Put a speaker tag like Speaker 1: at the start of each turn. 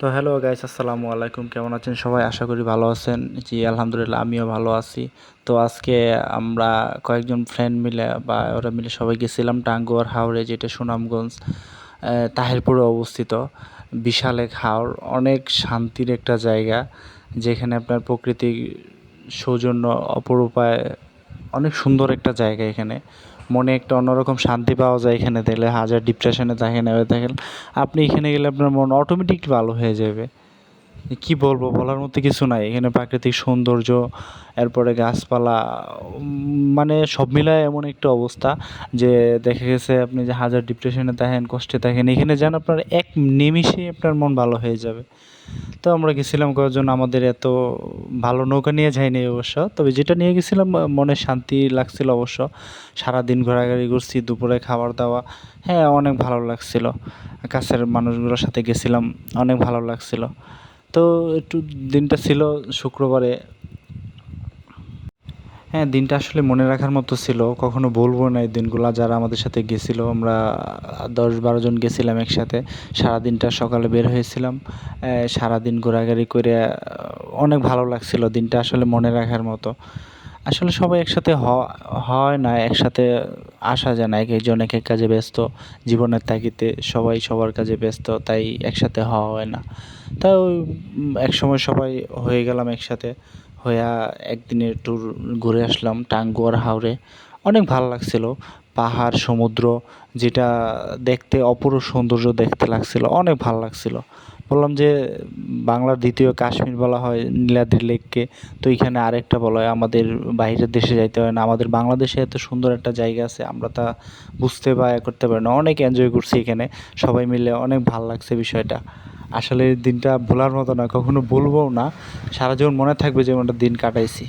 Speaker 1: তো hello guys আসসালামু আলাইকুম। কেমন আছেন সবাই? আশা করি ভালো আছেন। জি, আলহামদুলিল্লাহ, আমিও ভালো আছি। তো আজকে আমরা কয়েকজন ফ্রেন্ড মিলে বা ওরা মিলে সবাই গেছিলাম টাঙ্গুয়ার হাওড়ে যেটা সুনামগঞ্জ তাহিরপুরে অবস্থিত। বিশাল এক হাওড় অনেক শান্তির একটা জায়গা, যেখানে আপনার প্রকৃতির সৌজন্য অপরূপায় অনেক সুন্দর একটা জায়গা এখানে। মনে একটা অন্যরকম শান্তি পাওয়া যায় এখানে দেখলে, হাজার ডিপ্রেশনে থাকেন আপনি এখানে গেলে আপনার মন অটোমেটিক ভালো হয়ে যাবে। কি বলব? বলার মতো কিছু নাই। এখানে প্রাকৃতিক সৌন্দর্য, এরপরে গাছপালা মানে সব মিলায় এমন একটা অবস্থা যে দেখা গেছে আপনি যে হাজার ডিপ্রেশনে থাকেন, কষ্টে থাকেন, এখানে যেন আপনার এক নিমিষে আপনার মন ভালো হয়ে যাবে। তো আমরা গেছিলাম কয়েকজন, আমাদের এত ভালো নৌকা নিয়ে যাইনি অবশ্য, তবে যেটা নিয়ে গেছিলাম মনে শান্তি লাগছিল অবশ্য। সারাদিন ঘোরাঘুরি করছি, দুপুরে খাবার দাওয়া হ্যাঁ অনেক ভালো লাগছিল। কাছের মানুষগুলোর সাথে গেছিলাম, অনেক ভালো লাগছিল। তো একটু দিনটা ছিল শুক্রবারে। হ্যাঁ দিনটা আসলে মনে রাখার মতো ছিল। কখনো বলব না এই দিনগুলো, যারা আমাদের সাথে গেছিল, আমরা দশ বারো জন গেছিলাম একসাথে। সারাদিনটা সকালে বের হয়েছিলাম। সারাদিন ঘোরাঘুরি করে, অনেক ভালো লাগছিল দিনটা আসলে মনে রাখার মতো। আসলে সবাই একসাথে হয় না, একসাথে আসা যায় না এক একজন এক এক কাজে ব্যস্ত, জীবনের তাগিতে সবাই সবার কাজে ব্যস্ত, তাই একসাথে হওয়া হয় না। তাও এক সময় সবাই হয়ে গেলাম একসাথে, হইয়া একদিনের ট্যুর ঘুরে আসলাম টাঙ্গুয়ার হাওরে। অনেক ভালো লাগছিল পাহাড়, সমুদ্র, যেটা দেখতে অপরূপ সৌন্দর্য দেখতে লাগছিল, অনেক ভালো লাগছিল। বললাম যে, বাংলার দ্বিতীয় কাশ্মীর বলা হয়, নীলাদ্রি লেককে। তো এখানে আরেকটা বলা হয়, আমাদের বাইরের দেশে যাইতে হয় না। আমাদের বাংলাদেশে এত সুন্দর একটা জায়গা আছে, আমরা তা বুঝতে বা করতে পারি না। অনেক এনজয় করছি এখানে। সবাই মিলে অনেক ভালো লাগছে বিষয়টা। আসলে দিনটা ভোলার মতো না কখনো বলব না। সারা জীবন মনে থাকবে যে আমরা দিন কাটাইছি।